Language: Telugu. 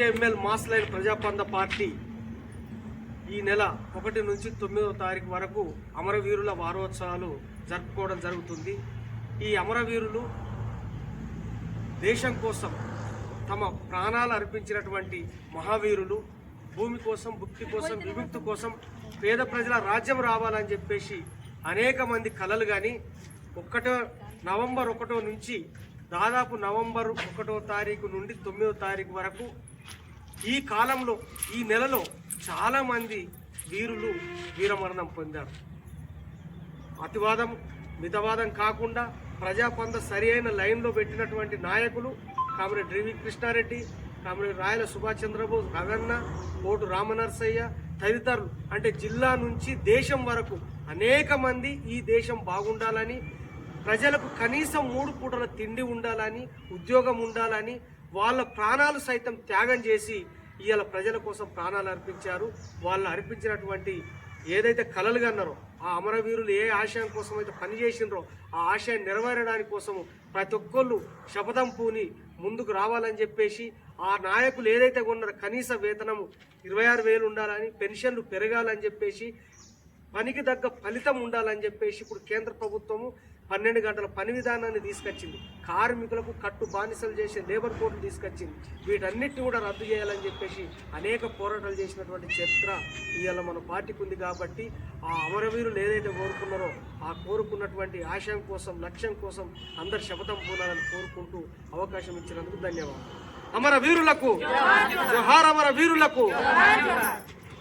ML mass line Prajapantha party ఈ నెల ఒకటి నుంచి తొమ్మిదవ తారీఖు వరకు అమరవీరుల వారోత్సవాలు జరుపుకోవడం జరుగుతుంది. ఈ అమరవీరులు దేశం కోసం తమ ప్రాణాలు అర్పించినటువంటి మహావీరులు భూమి కోసం భుక్తి కోసం విముక్తి కోసం పేద ప్రజల రాజ్యం రావాలని చెప్పేసి అనేక మంది కళలు కానీ ఒకటో నవంబర్ ఒకటో నుంచి దాదాపు నవంబర్ ఒకటో తారీఖు నుండి తొమ్మిదో తారీఖు వరకు ఈ కాలంలో ఈ నెలలో చాలామంది వీరులు వీరమరణం పొందారు. అతివాదం మితవాదం కాకుండా ప్రజాపంద సరి అయిన లైన్లో పెట్టినటువంటి నాయకులు కామ్రేడ్ రివి కృష్ణారెడ్డి కామ్రేడ్ రాయల సుభాష్ చంద్రబోస్ రగన్న కోటు రామనర్సయ్య తదితరులు. అంటే జిల్లా నుంచి దేశం వరకు అనేక మంది ఈ దేశం బాగుండాలని ప్రజలకు కనీసం మూడు పూటల తిండి ఉండాలని ఉద్యోగం ఉండాలని వాళ్ళ ప్రాణాలు సైతం త్యాగం చేసి ఇవాళ ప్రజల కోసం ప్రాణాలు అర్పించారు. వాళ్ళు అర్పించినటువంటి ఏదైతే కలలు కన్నారో ఆ అమరవీరులు ఏ ఆశయం కోసం అయితే పనిచేసినరో ఆ ఆశయం నెరవేరడానికి కోసము ప్రతి ఒక్కళ్ళు శపథం పూని ముందుకు రావాలని చెప్పేసి ఆ నాయకులు ఏదైతే ఉన్నారో కనీస వేతనము ఇరవై ఆరు వేలు ఉండాలని పెన్షన్లు పెరగాలని చెప్పేసి పనికి తగ్గ ఫలితం ఉండాలని చెప్పేసి ఇప్పుడు కేంద్ర ప్రభుత్వము పన్నెండు గంటల పని విధానాన్ని తీసుకొచ్చింది. కార్మికులకు కట్టు బానిసలు చేసే లేబర్ కోడ్లు తీసుకొచ్చింది. వీటన్నిటిని కూడా రద్దు చేయాలని చెప్పేసి అనేక పోరాటాలు చేసినటువంటి చరిత్ర ఇవాళ మన పార్టీకి ఉంది కాబట్టి ఆ అమరవీరులు ఏదైతే కోరుకున్నారో ఆ కోరుకున్నటువంటి ఆశయం కోసం లక్ష్యం కోసం అందరు శపథం పూనాలని కోరుకుంటూ అవకాశం ఇచ్చినందుకు ధన్యవాదాలు. అమర వీరులకు జోహార్ అమర వీరులకు